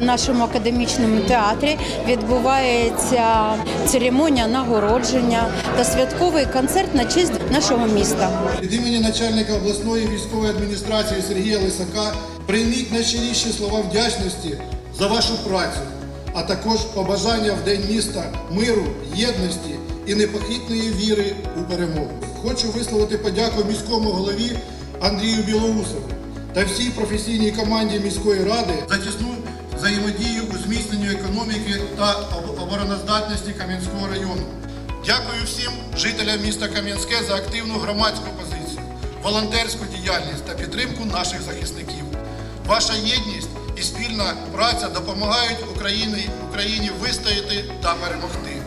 В нашому академічному театрі відбувається церемонія нагородження та святковий концерт на честь нашого міста. Від імені начальника обласної військової адміністрації Сергія Лисака прийміть найщиріші слова вдячності за вашу працю, а також побажання в День міста миру, єдності і непохитної віри у перемогу. Хочу висловити подяку міському голові Андрію Білоусову та всій професійній команді міської ради за тісну взаємодію у зміцненню економіки та обороноздатності Кам'янського району. Дякую всім жителям міста Кам'янське за активну громадську позицію, волонтерську діяльність та підтримку наших захисників. Ваша єдність і спільна праця допомагають Україні, Україні вистояти та перемогти.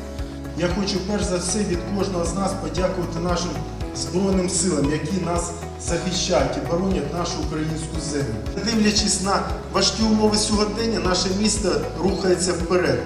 Я хочу перш за все від кожного з нас подякувати нашим Збройним силам, які нас захищають і боронять нашу українську землю. Не Дивлячись на важкі умови сьогодення, наше місто рухається вперед.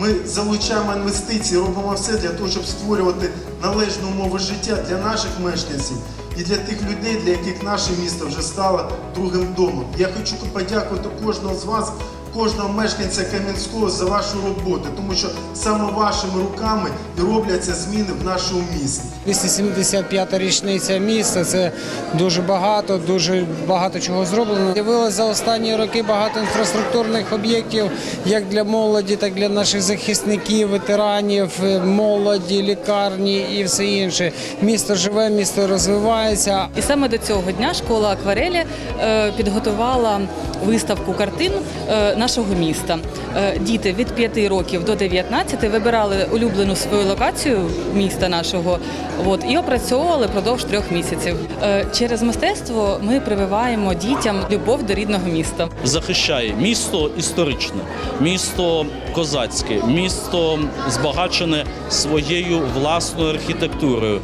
Ми залучаємо інвестиції, робимо все для того, щоб створювати належні умови життя для наших мешканців і для тих людей, для яких наше місто вже стало другим домом. Я хочу подякувати кожного з вас, кожного мешканця Кам'янського за вашу роботу, тому що саме вашими руками і робляться зміни в нашому місті. 275-та річниця міста. Це дуже багато, дуже багато чого зроблено. З'явилось за останні роки багато інфраструктурних об'єктів, як для молоді, так і для наших захисників, ветеранів, молоді, лікарні і все інше. Місто живе, місто розвивається. І саме до цього дня школа акварелі е, підготувала виставку картин е, нашого міста. Е, Діти від 5 років до 19 вибирали улюблену свою локацію міста нашого от, і опрацьовували продовж трьох місяців. Е, Через мистецтво ми прививаємо дітям любов до рідного міста. захищає місто історичне, місто козацьке, місто збагачене своєю власною архітектурою,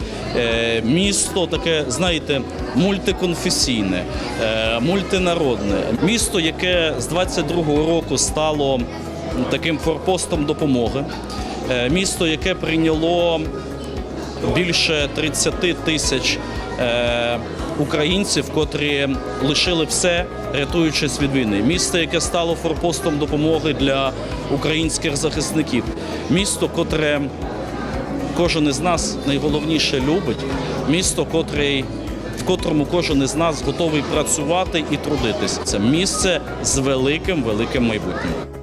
місто таке, знаєте, мультиконфесійне, мультинародне, місто, яке з 22-го року стало таким форпостом допомоги, е, місто, яке прийняло більше 30 тисяч е, українців, котрі лишили все, рятуючись від війни. Місто, яке стало форпостом допомоги для українських захисників. Місто, котре кожен із нас найголовніше любить. Місто, котрий. В котрому кожен із нас готовий працювати і трудитись. Це місце з великим великим майбутнім.